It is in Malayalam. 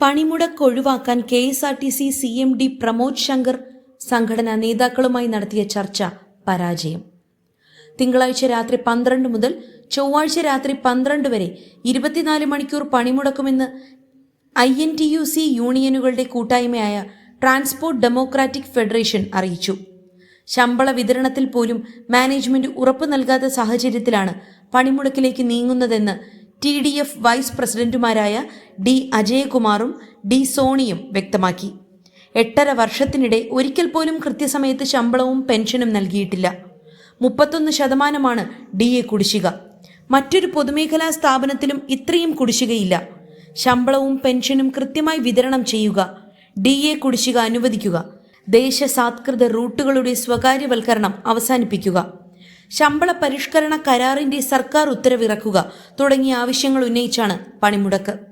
പണിമുടക്ക് ഒഴിവാക്കാൻ K S R T C C M D Pramod Shankar സംഘടനാ നേതാക്കളുമായി നടത്തിയ ചർച്ച പരാജയം. തിങ്കളാഴ്ച രാത്രി പന്ത്രണ്ട് മുതൽ ചൊവ്വാഴ്ച രാത്രി പന്ത്രണ്ട് വരെ ഇരുപത്തിനാല് മണിക്കൂർ പണിമുടക്കുമെന്ന് I N T U C യൂണിയനുകളുടെ കൂട്ടായ്മയായ ട്രാൻസ്പോർട്ട് ഡെമോക്രാറ്റിക് ഫെഡറേഷൻ അറിയിച്ചു. ശമ്പള വിതരണത്തിൽ പോലും മാനേജ്മെന്റ് ഉറപ്പു നൽകാത്ത സാഹചര്യത്തിലാണ് പണിമുടക്കിലേക്ക് നീങ്ങുന്നതെന്ന് ടി ഡി എഫ് വൈസ് പ്രസിഡന്റുമാരായ ഡി അജയകുമാറും ഡി സോണിയും വ്യക്തമാക്കി. എട്ടര വർഷത്തിനിടെ ഒരിക്കൽ പോലും കൃത്യസമയത്ത് ശമ്പളവും പെൻഷനും നൽകിയിട്ടില്ല. മുപ്പത്തൊന്ന് ശതമാനമാണ് ഡി എ കുടിശ്ശിക. മറ്റൊരു പൊതുമേഖലാ സ്ഥാപനത്തിലും ഇത്രയും കുടിശ്ശികയില്ല. ശമ്പളവും പെൻഷനും കൃത്യമായി വിതരണം ചെയ്യുക ഡി എ കുടിശ്ശിക അനുവദിക്കുക ദേശസാത്കൃത റൂട്ടുകളുടെ സ്വകാര്യവൽക്കരണം അവസാനിപ്പിക്കുക. ശമ്പള പരിഷ്കരണ കരാറിന്റെ സർക്കാർ ഉത്തരവിറക്കുക തുടങ്ങിയ ആവശ്യങ്ങൾ ഉന്നയിച്ചാണ് പണിമുടക്ക്.